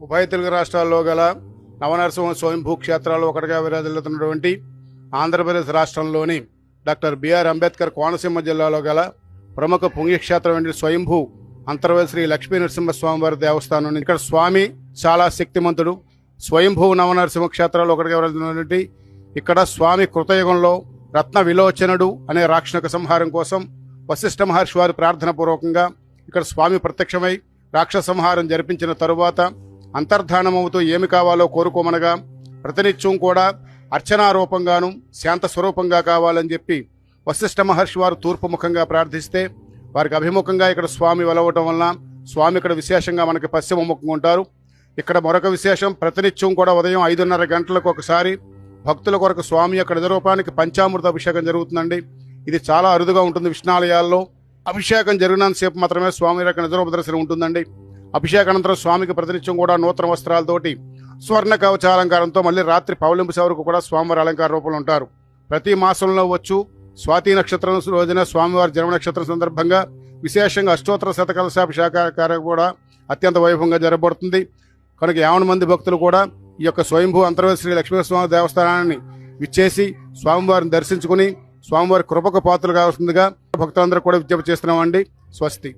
ఉభయ తెలుగు రాష్ట్రాల్లో గల నవనరసింహ స్వయంభూ క్షేత్రాలు ఒకటిగా విరాజిల్లుతున్నటువంటి ఆంధ్రప్రదేశ్ రాష్ట్రంలోని డాక్టర్ బిఆర్ అంబేద్కర్ కోనసీమ జిల్లాలో గల ప్రముఖ పుణ్యక్షేత్రమైన వంటి స్వయంభూ అంతర్వేది శ్రీ లక్ష్మీ నరసింహస్వామివారి దేవస్థానం ఇక్కడ స్వామి చాలా శక్తిమంతుడు. స్వయంభూ నవనరసింహ క్షేత్రాలు ఒకటిగా వెళ్తున్నటువంటి ఇక్కడ స్వామి కృతయుగంలో రత్న విలోచనుడు అనే రాక్షణక సంహారం కోసం వశిష్ఠ మహర్షి వారి ప్రార్థన పూర్వకంగా ఇక్కడ స్వామి ప్రత్యక్షమై రాక్షసంహారం జరిపించిన తరువాత అంతర్ధానమవుతూ ఏమి కావాలో కోరుకోమనగా ప్రతినిత్యం కూడా అర్చనారూపంగాను శాంత స్వరూపంగా కావాలని చెప్పి వశిష్ఠ మహర్షి వారు తూర్పు ముఖంగా ప్రార్థిస్తే వారికి అభిముఖంగా ఇక్కడ స్వామి వెలవటం వలన స్వామి ఇక్కడ విశేషంగా మనకి పశ్చిమముఖంగా ఉంటారు. ఇక్కడ మరొక విశేషం ప్రతినిత్యం కూడా ఉదయం ఐదున్నర గంటలకు ఒకసారి భక్తుల కొరకు స్వామి యొక్క నిజరూపానికి పంచామృత అభిషేకం జరుగుతుందండి. ఇది చాలా అరుదుగా ఉంటుంది విష్ణాలయాల్లో. అభిషేకం జరిగినంతసేపు మాత్రమే స్వామి యొక్క నిజరూప దర్శనం ఉంటుందండి. అభిషేకానంతరం స్వామికి ప్రతినిత్యం కూడా నూతన వస్త్రాలతోటి స్వర్ణ కవచాలంకారంతో మళ్ళీ రాత్రి పౌలింపు వరకు కూడా స్వామివారి అలంకార రూపంలో ఉంటారు. ప్రతి మాసంలో వచ్చు. స్వాతి నక్షత్రం రోజున స్వామివారి జన్మ నక్షత్రం సందర్భంగా విశేషంగా అష్టోత్తర శతకలశాభిషేకారం కూడా అత్యంత వైభవంగా జరగబడుతుంది. కనుక యావన మంది భక్తులు కూడా ఈ యొక్క స్వయంభూ అంతర్వేది శ్రీ లక్ష్మీస్వామి దేవస్థానాన్ని విచ్చేసి స్వామివారిని దర్శించుకుని స్వామివారి కృపకు పాత్రలు కావాల్సిందిగా భక్తులందరూ కూడా విజ్ఞప్తి చేస్తున్నామండి. స్వస్తి.